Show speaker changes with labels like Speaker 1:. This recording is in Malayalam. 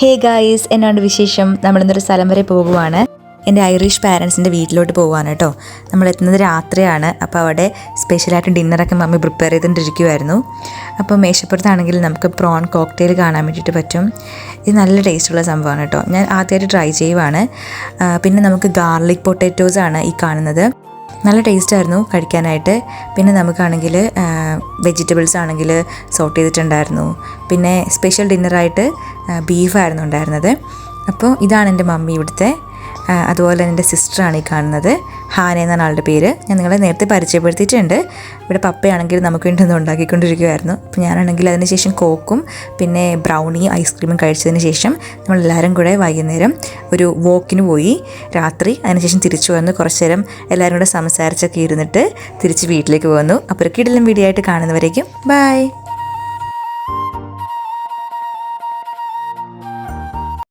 Speaker 1: ഹേ ഗായ്സ് എന്നാണ്ട് വിശേഷം. നമ്മളിന്നൊരു സ്ഥലം വരെ പോകുവാണ്. എന്റെ ഐറിഷ് പാരൻസിന്റെ വീട്ടിലോട്ട് പോകുവാണ് കേട്ടോ. നമ്മൾ എത്തുന്നത് രാത്രിയാണ്. അപ്പോൾ അവിടെ സ്പെഷ്യലായിട്ട് ഡിന്നറൊക്കെ മമ്മി പ്രിപ്പയർ ചെയ്തുകൊണ്ടിരിക്കുമായിരുന്നു അപ്പോൾ മേശപ്പുറത്താണെങ്കിൽ നമുക്ക് പ്രോൺ കോക്ടെയിൽ കാണാൻ വേണ്ടിയിട്ട് പറ്റും. ഇത് നല്ല ടേസ്റ്റുള്ള സംഭവമാണ് കേട്ടോ. ഞാൻ ആദ്യമായിട്ട് ട്രൈ ചെയ്യുവാണ്. പിന്നെ നമുക്ക് ഗാർലിക് പൊട്ടാറ്റോസ് ആണ് ഈ കാണുന്നത്. നല്ല ടേസ്റ്റായിരുന്നു കഴിക്കാനായിട്ട്. പിന്നെ നമുക്കാണെങ്കിൽ വെജിറ്റബിൾസ് ആണെങ്കിൽ സോട്ട് ചെയ്തിട്ടുണ്ടായിരുന്നു. പിന്നെ സ്പെഷ്യൽ ഡിന്നറായിട്ട് ബീഫായിരുന്നു ഉണ്ടായിരുന്നത്. അപ്പോൾ ഇതാണ് എന്റെ മമ്മി ഇവിടുത്തെ അതുപോലെ എന്റെ സിസ്റ്ററാണ് ഈ കാണുന്നത്. ഹാന എന്നാണ് ആളുടെ പേര്. ഞാൻ നിങ്ങളെ നേരത്തെ പരിചയപ്പെടുത്തിയിട്ടുണ്ട്. ഇവിടെ പപ്പയാണെങ്കിൽ നമുക്ക് വേണ്ടി ഒന്ന് ഉണ്ടാക്കിക്കൊണ്ടിരിക്കുമായിരുന്നു അപ്പോൾ ഞാനാണെങ്കിൽ അതിന് ശേഷം കോക്കും പിന്നെ ബ്രൗണിയും ഐസ്ക്രീമും കഴിച്ചതിന് ശേഷം നമ്മളെല്ലാവരും കൂടെ വൈകുന്നേരം ഒരു വോക്കിന് പോയി. രാത്രി അതിനുശേഷം തിരിച്ചു വന്ന് കുറച്ച് നേരം എല്ലാവരും കൂടെ സംസാരിച്ചൊക്കെ ഇരുന്നിട്ട് തിരിച്ച് വീട്ടിലേക്ക് വന്നു അപ്പോൾ ഒരു കിടലും വീഡിയോ ആയിട്ട് കാണുന്നവരേക്കും. ബൈ